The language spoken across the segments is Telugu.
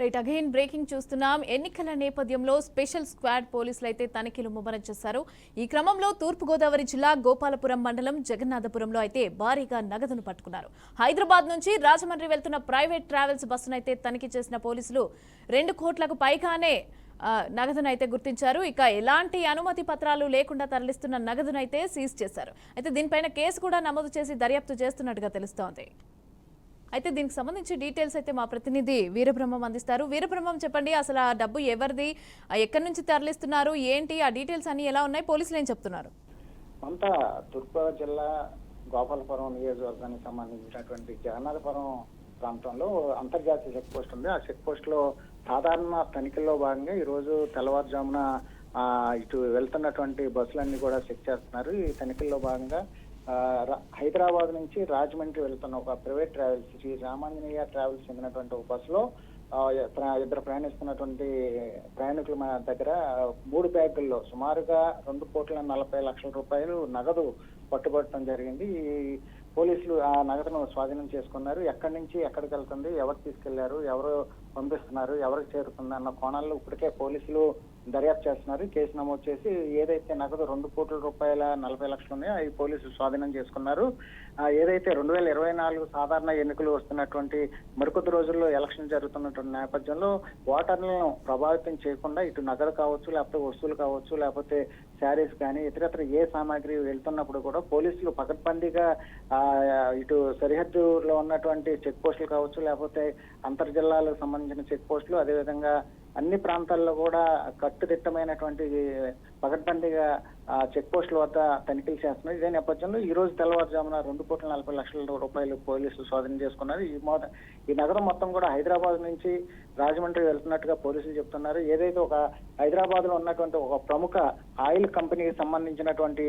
రైట్ అగైన్ బ్రేకింగ్ చూస్తున్నాం. ఎన్నికల నేపథ్యంలో స్పెషల్ స్క్వాడ్ పోలీసులు అయితే తనిఖీలు ముమ్మరం చేశారు. ఈ క్రమంలో తూర్పుగోదావరి జిల్లా గోపాలపురం మండలం జగన్నాథపురంలో అయితే భారీగా నగదును పట్టుకున్నారు. హైదరాబాద్ నుంచి రాజమండ్రి వెళ్తున్న ప్రైవేట్ ట్రావెల్స్ బస్సును అయితే తనిఖీ చేసిన పోలీసులు రెండు కోట్లకు పైగానే నగదును అయితే గుర్తించారు. ఇక ఎలాంటి అనుమతి పత్రాలు లేకుండా తరలిస్తున్న నగదును అయితే సీజ్ చేశారు. అయితే దీనిపైన కేసు కూడా నమోదు చేసి దర్యాప్తు చేస్తున్నట్టుగా తెలుస్తోంది. అయితే దీనికి సంబంధించి డీటెయిల్స్ అయితే మా ప్రతినిధి వీరబ్రహ్మం అందిస్తారు. వీరబ్రహ్మం చెప్పండి అసలు ఆ డబ్బు ఎవరిది? ఎక్కడి నుంచి తరలిస్తున్నారు? ఏంటి? ఆ డీటెయిల్స్ అన్ని ఎలా ఉన్నాయి? పోలీసులు ఏం చెప్తున్నారు? అంతా తూర్పుగోదావరి జిల్లా గోపాలపురం నియోజకవర్గానికి సంబంధించినటువంటి జగన్నాథపురం ప్రాంతంలో అంతర్జాతీయ చెక్ పోస్ట్ ఉంది. ఆ చెక్ పోస్ట్లో సాధారణ తనిఖీల్లో భాగంగా ఈ రోజు తెల్లవారుజామున ఇటు వెళ్తున్నటువంటి బస్సులన్నీ కూడా చెక్ చేస్తున్నారు. ఈ తనిఖీల్లో భాగంగా హైదరాబాద్ నుంచి రాజమండ్రి వెళ్తున్న ఒక private travels Sri Ramanjaneya travels చెందినటువంటి ఒక బస్సులో ఇద్దరు ప్రయాణిస్తున్నటువంటి ప్రయాణికుల మన దగ్గర మూడు బ్యాగుల్లో సుమారుగా రెండు కోట్ల నలభై లక్షల రూపాయలు నగదు పట్టుబట్టడం జరిగింది. ఈ పోలీసులు ఆ నగదును స్వాధీనం చేసుకున్నారు. ఎక్కడి నుంచి ఎక్కడికి వెళ్తుంది ఎవరు తీసుకెళ్ళారు ఎవరు పంపిస్తున్నారు ఎవరికి చేరుతుంది అన్న కోణాల్లో ఇప్పటికే పోలీసులు దర్యాప్తు చేస్తున్నారు. కేసు నమోదు చేసి ఏదైతే నగదు రెండు కోట్ల రూపాయల నలభై లక్షలు ఉన్నాయో అవి పోలీసులు స్వాధీనం చేసుకున్నారు. ఏదైతే రెండు వేల ఇరవై నాలుగు సాధారణ ఎన్నికలు వస్తున్నటువంటి మరికొద్ది రోజుల్లో ఎలక్షన్ జరుగుతున్నటువంటి నేపథ్యంలో ఓటర్లను ప్రభావితం చేయకుండా ఇటు నగదు కావచ్చు లేకపోతే వస్తువులు కావచ్చు లేకపోతే శారీస్ కానీ ఇతరత్ర ఏ సామాగ్రి వెళ్తున్నప్పుడు కూడా పోలీసులు పకడ్బందీగా ఇటు సరిహద్దులో ఉన్నటువంటి చెక్ పోస్టులు కావచ్చు లేకపోతే అంతర్జిల్లాలకు సంబంధించిన చెక్ పోస్టులు అదేవిధంగా అన్ని ప్రాంతాల్లో కూడా కట్టుదిట్టమైనటువంటి పగడ్బందీగా చెక్ పోస్టుల వద్ద తనిఖీలు చేస్తున్నారు. ఇదే నేపథ్యంలో ఈ రోజు తెల్లవారుజామున రెండు కోట్ల నలభై లక్షల రూపాయలు పోలీసులు స్వాధీనం చేసుకున్నారు. ఈ మొద ఈ నగరం మొత్తం కూడా హైదరాబాద్ నుంచి రాజమండ్రి వెళ్తున్నట్టుగా పోలీసులు చెప్తున్నారు. ఏదైతే ఒక హైదరాబాద్లో ఉన్నటువంటి ఒక ప్రముఖ ఆయిల్ కంపెనీకి సంబంధించినటువంటి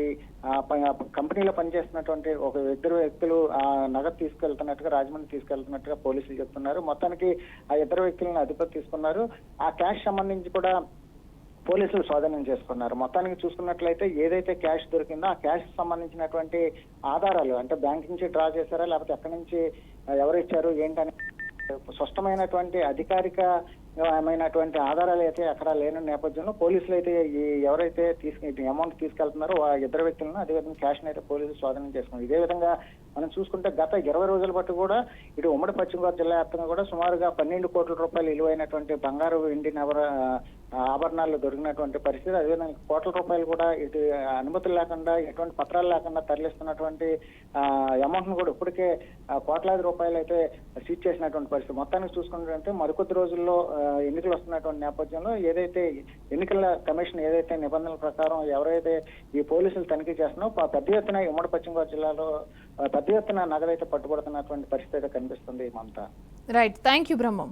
కంపెనీలో పనిచేస్తున్నటువంటి ఒక ఇద్దరు వ్యక్తులు ఆ నగదు తీసుకెళ్తున్నట్టుగా రాజమండ్రి తీసుకెళ్తున్నట్టుగా పోలీసులు చెప్తున్నారు. మొత్తానికి ఆ ఇద్దరు వ్యక్తులను అదుపు తీసుకున్నారు. ఆ క్యాష్ సంబంధించి కూడా పోలీసులు స్వాధీనం చేసుకున్నారు. మొత్తానికి చూసుకున్నట్లయితే ఏదైతే క్యాష్ దొరికిందో ఆ క్యాష్ సంబంధించినటువంటి ఆధారాలు అంటే బ్యాంక్ నుంచి డ్రా చేశారా? లేకపోతే ఎక్కడి నుంచి ఎవరు ఇచ్చారు? ఏంటని స్పష్టమైనటువంటి ఏమైనటువంటి ఆధారాలు అయితే అక్కడ లేని నేపథ్యంలో పోలీసులు అయితే ఈ ఎవరైతే తీసుకు అమౌంట్ తీసుకెళ్తున్నారో ఆ ఇద్దరు వ్యక్తులను అదేవిధంగా క్యాష్ని అయితే పోలీసులు స్వాధీనం చేసుకున్నారు. ఇదే విధంగా మనం చూసుకుంటే గత ఇరవై రోజుల పాటు కూడా ఇటు ఉమ్మడి పశ్చిమ గోదావరి జిల్లా వ్యాప్తంగా కూడా సుమారుగా పన్నెండు కోట్ల రూపాయలు విలువైనటువంటి బంగారు వెండి నవర ఆభరణాలు దొరికినటువంటి పరిస్థితి. అదేవిధంగా కోట్ల రూపాయలు కూడా ఇటు అనుమతులు లేకుండా ఎటువంటి పత్రాలు లేకుండా తరలిస్తున్నటువంటి అమౌంట్ను కూడా ఇప్పటికే కోట్లాది రూపాయలు అయితే సీజ్ చేసినటువంటి పరిస్థితి. మొత్తానికి చూసుకుంటే మరికొద్ది రోజుల్లో ఎన్నికలు వస్తున్నటువంటి నేపథ్యంలో ఏదైతే ఎన్నికల కమిషన్ ఏదైతే నిబంధనల ప్రకారం ఎవరైతే ఈ పోలీసులు తనిఖీ చేస్తున్నారో పెద్ద ఎత్తున ఉమ్మడి పశ్చిమ గోదావరి జిల్లాలో పెద్ద ఎత్తున నగలైతే పట్టుబడుతున్నటువంటి పరిస్థితి అయితే కనిపిస్తుంది Mamata right thank you Brahmam